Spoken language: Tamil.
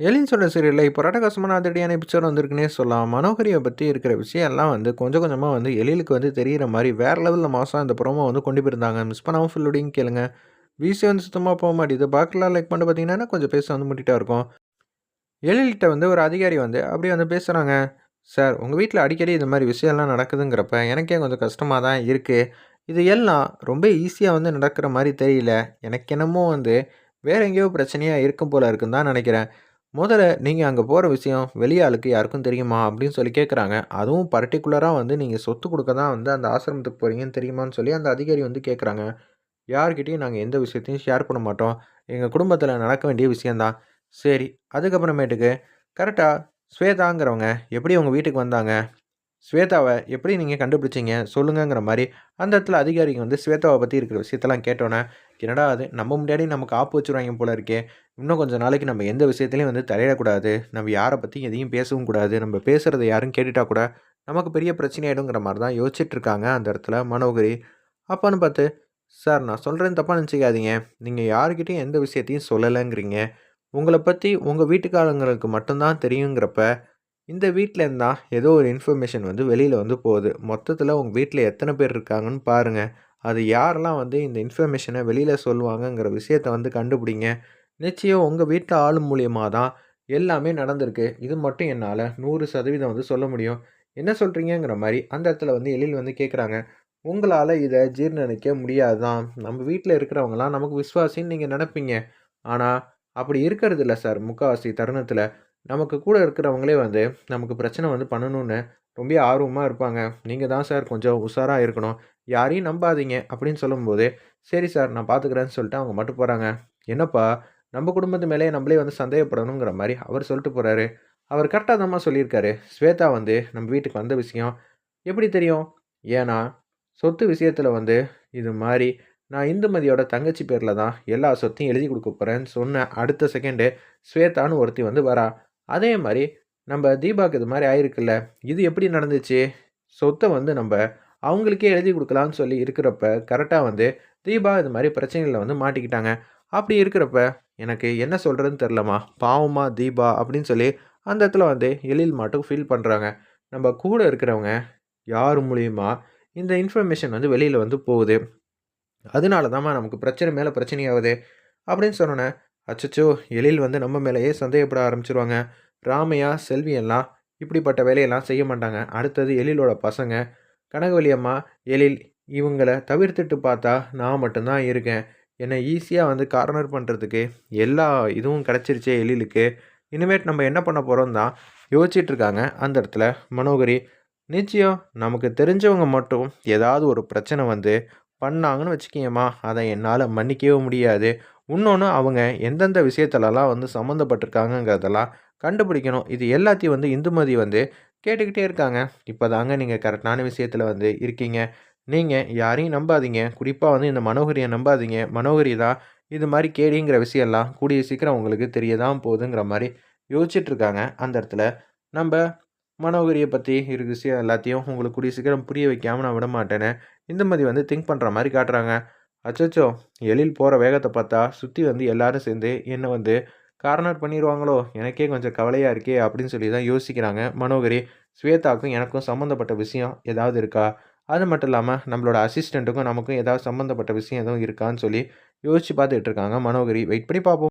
எலின் சொல்கிற சீரியலில் இப்போ ரடகாசமான அதிரடியான எபிசோட் வந்திருக்குன்னே சொல்லலாம். மனோகரியை பற்றி இருக்கிற விஷயம் எல்லாம் வந்து கொஞ்சம் கொஞ்சமாக வந்து எழிலுக்கு வந்து தெரிகிற மாதிரி வேறு லெவலில் மாதம் இந்த ப்ரோமோ வந்து கொண்டு போயிருந்தாங்க. மிஸ் பண்ணாமல் ஃபுல்லோடையும் கேளுங்க. வீசி வந்து சுத்தமாக போக மாட்டேது பார்க்கலாம் லைக் பண்ணிட்டு பார்த்தீங்கன்னா கொஞ்சம் பேச வந்து முட்டிகிட்டா இருக்கும். எழில்கிட்ட வந்து ஒரு அதிகாரி வந்து அப்படியே வந்து பேசுகிறாங்க சார் உங்கள் வீட்டில் அடிக்கடி இந்த மாதிரி விஷயம்லாம் நடக்குதுங்கிறப்ப எனக்கே கொஞ்சம் கஷ்டமாக தான் இருக்குது இது எல்லாம் ரொம்ப ஈஸியாக வந்து நடக்கிற மாதிரி தெரியல. எனக்கு என்னமோ வந்து வேறு எங்கேயோ பிரச்சனையாக இருக்கும் போல் இருக்குன்னு தான் நினைக்கிறேன். முதல்ல நீங்கள் அங்கே போகிற விஷயம் வெளியாளுக்கு யாருக்கும் தெரியுமா? அப்படின்னு சொல்லி கேட்குறாங்க அதுவும் பர்டிகுலராக வந்து நீங்கள் சொத்து கொடுக்க தான் வந்து அந்த ஆசிரமத்துக்கு போகிறீங்கன்னு தெரியுமான்னு சொல்லி அந்த அதிகாரி வந்து கேட்குறாங்க யார்கிட்டையும் நாங்கள் எந்த விஷயத்தையும் ஷேர் பண்ண மாட்டோம். எங்கள் குடும்பத்தில் நடக்க வேண்டிய விஷயந்தான் சரி அதுக்கப்புறமேட்டுக்கு கரெக்டாக ஸ்வேதாங்கிறவங்க எப்படி உங்கள் வீட்டுக்கு வந்தாங்க? ஸ்வேதாவை எப்படி நீங்கள் கண்டுபிடிச்சிங்க? சொல்லுங்கங்கிற மாதிரி அந்த இடத்துல அதிகாரிங்க வந்து ஸ்வேதாவை பற்றி இருக்கிற விஷயத்தெல்லாம் கேட்டோன்னே என்னடா அது நம்ம முன்னாடி நமக்கு ஆப்பு வச்சுருவாங்க போல இருக்கே. இன்னும் கொஞ்சம் நாளைக்கு நம்ம எந்த விஷயத்துலையும் வந்து தலையிடக்கூடாது. நம்ம யாரை பற்றி எதையும் பேசவும் கூடாது. நம்ம பேசுகிறத யாரும் கேட்டுட்டா கூட நமக்கு பெரிய பிரச்சனையாயிடுங்கிற மாதிரி தான் யோசிச்சுட்ருக்காங்க அந்த இடத்துல மனோகரி. அப்பான்னு பார்த்து சார் நான் சொல்கிறேன் தப்பாக நினச்சிக்காதீங்க. நீங்கள் யாருக்கிட்டையும் எந்த விஷயத்தையும் சொல்லலைங்கிறீங்க. உங்களை பற்றி உங்கள் வீட்டுக்காரங்களுக்கு மட்டும்தான் தெரியுங்கிறப்ப இந்த வீட்டிலேருந்து தான் ஏதோ ஒரு இன்ஃபர்மேஷன் வந்து வெளியில் வந்து போகுது. மொத்தத்தில் உங்கள் வீட்டில் எத்தனை பேர் இருக்காங்கன்னு பாருங்கள் அது யாரெல்லாம் வந்து இந்த இன்ஃபர்மேஷனை வெளியில் சொல்லுவாங்கங்கிற விஷயத்தை வந்து கண்டுபிடிங்க. நிச்சயம் உங்கள் வீட்டில் ஆள் மூலியமாக தான் எல்லாமே நடந்திருக்கு. இது மட்டும் என்னால் நூறு சதவீதம் வந்து சொல்ல முடியும். என்ன சொல்கிறீங்கிற மாதிரி அந்த இடத்துல வந்து எழில் வந்து கேட்குறாங்க உங்களால் இதை ஜீர்ணிக்க முடியாது தான் நம்ம வீட்டில் இருக்கிறவங்களாம் நமக்கு விஸ்வாசின்னு நீங்கள் நினைப்பீங்க. ஆனால் அப்படி இருக்கிறது இல்லை சார். முக்கால்வாசி தருணத்தில் நமக்கு கூட இருக்கிறவங்களே வந்து நமக்கு பிரச்சனை வந்து பண்ணணும்னு ரொம்ப ஆர்வமாக இருப்பாங்க. நீங்கள் தான் சார் கொஞ்சம் உஷாராக இருக்கணும். யாரையும் நம்பாதீங்க அப்படின்னு சொல்லும்போது சரி சார் நான் பார்த்துக்கிறேன்னு சொல்லிட்டு அவங்க மட்டும் போகிறாங்க என்னப்பா நம்ம குடும்பத்து மேலேயே நம்மளே வந்து சந்தேகப்படணுங்கிற மாதிரி அவர் சொல்லிட்டு போகிறாரு அவர் கரெக்டாக தான் சொல்லியிருக்காரு. ஸ்வேதா வந்து நம்ம வீட்டுக்கு வந்த விஷயம் எப்படி தெரியும்? ஏன்னா சொத்து விஷயத்தில் வந்து இது மாதிரி நான் இந்துமதியோட தங்கச்சி பேரில் தான் எல்லா சொத்தையும் எழுதி கொடுக்க போகிறேன்னு சொன்ன அடுத்த செகண்டு ஸ்வேதான்னு ஒருத்தி வந்து வரா. அதே மாதிரி நம்ம தீபாவுக்கு இது மாதிரி ஆயிருக்குல்ல இது எப்படி நடந்துச்சு? சொத்தை வந்து நம்ம அவங்களுக்கே எழுதி கொடுக்கலான்னு சொல்லி இருக்கிறப்ப கரெக்டாக வந்து தீபா இது மாதிரி பிரச்சனைகளில் வந்து மாட்டிக்கிட்டாங்க. அப்படி இருக்கிறப்ப எனக்கு என்ன சொல்கிறதுன்னு தெரிலம்மா பாவமா தீபா அப்படின்னு சொல்லி அந்த இடத்துல வந்து எழில் மாட்டும் ஃபீல் பண்ணுறாங்க நம்ம கூட இருக்கிறவங்க யார் மூலியமா இந்த இன்ஃபர்மேஷன் வந்து வெளியில் வந்து போகுது? அதனால தான்மா நமக்கு பிரச்சனை மேலே பிரச்சனையாகுது அப்படின்னு சொன்னோன்னே அச்சச்சோ எழில் வந்து நம்ம மேலேயே சந்தேகப்பட ஆரம்பிச்சிருவாங்க. ராமையா செல்வியெல்லாம் இப்படிப்பட்ட வேலையெல்லாம் செய்ய மாட்டாங்க. அடுத்தது எழிலோட பசங்க. கனகவலி அம்மா எழில் இவங்களை தவிர்த்துட்டு பார்த்தா நான் மட்டும்தான் இருக்கேன். என்னை ஈஸியாக வந்து கார்னர் பண்ணுறதுக்கு எல்லா இதுவும் கிடச்சிருச்சே எழிலுக்கு. இனிமேட் நம்ம என்ன பண்ண போகிறோம் தான் யோசிச்சிட்ருக்காங்க அந்த இடத்துல மனோகரி நிச்சயம் நமக்கு தெரிஞ்சவங்க மட்டும் ஏதாவது ஒரு பிரச்சனை வந்து பண்ணாங்கன்னு வச்சுக்கியம்மா. அதை என்னால் மன்னிக்கவே முடியாது. இன்னொன்று அவங்க எந்தெந்த விஷயத்துலலாம் வந்து சம்மந்தப்பட்டிருக்காங்கங்கிறதெல்லாம் கண்டுபிடிக்கணும். இது எல்லாத்தையும் வந்து இந்துமதி வந்து கேட்டுக்கிட்டே இருக்காங்க. இப்போ தாங்க நீங்கள் கரெக்டான விஷயத்தில் வந்து இருக்கீங்க. நீங்கள் யாரையும் நம்பாதீங்க. குறிப்பாக வந்து இந்த மனோகரியை நம்பாதீங்க. மனோகரி தான் இது மாதிரி கேடிங்கிற விஷயம்லாம் கூடிய சீக்கிரம் உங்களுக்கு தெரிய தான் போகுதுங்கிற மாதிரி யோசிச்சுட்ருக்காங்க. அந்த இடத்துல நம்ம மனோகரியை பற்றி இரு விஷயம் எல்லாத்தையும் உங்களுக்கு கூடிய சீக்கிரம் புரிய வைக்காமல் நான் விட மாட்டேன்னு இந்த மாதிரி வந்து திங்க் பண்ணுற மாதிரி காட்டுறாங்க. அச்சோ எழில் போகிற வேகத்தை பார்த்தா சுற்றி வந்து எல்லாரும் சேர்ந்து என்னை வந்து கார்னர் பண்ணிடுவாங்களோ எனக்கே கொஞ்சம் கவலையாக இருக்கே அப்படின்னு சொல்லி தான் யோசிக்கிறாங்க மனோகரி. ஸ்வேதாக்கும் எனக்கும் சம்மந்தப்பட்ட விஷயம் ஏதாவது இருக்கா? அது மட்டும் இல்லாமல் நம்மளோட அசிஸ்டண்ட்டுக்கும் நமக்கும் ஏதாவது சம்மந்தப்பட்ட விஷயம் எதுவும் இருக்கான்னு சொல்லி யோசிச்சு பார்த்துட்டு இருக்காங்க. மனோகரி வெயிட் பண்ணி பார்ப்போம்.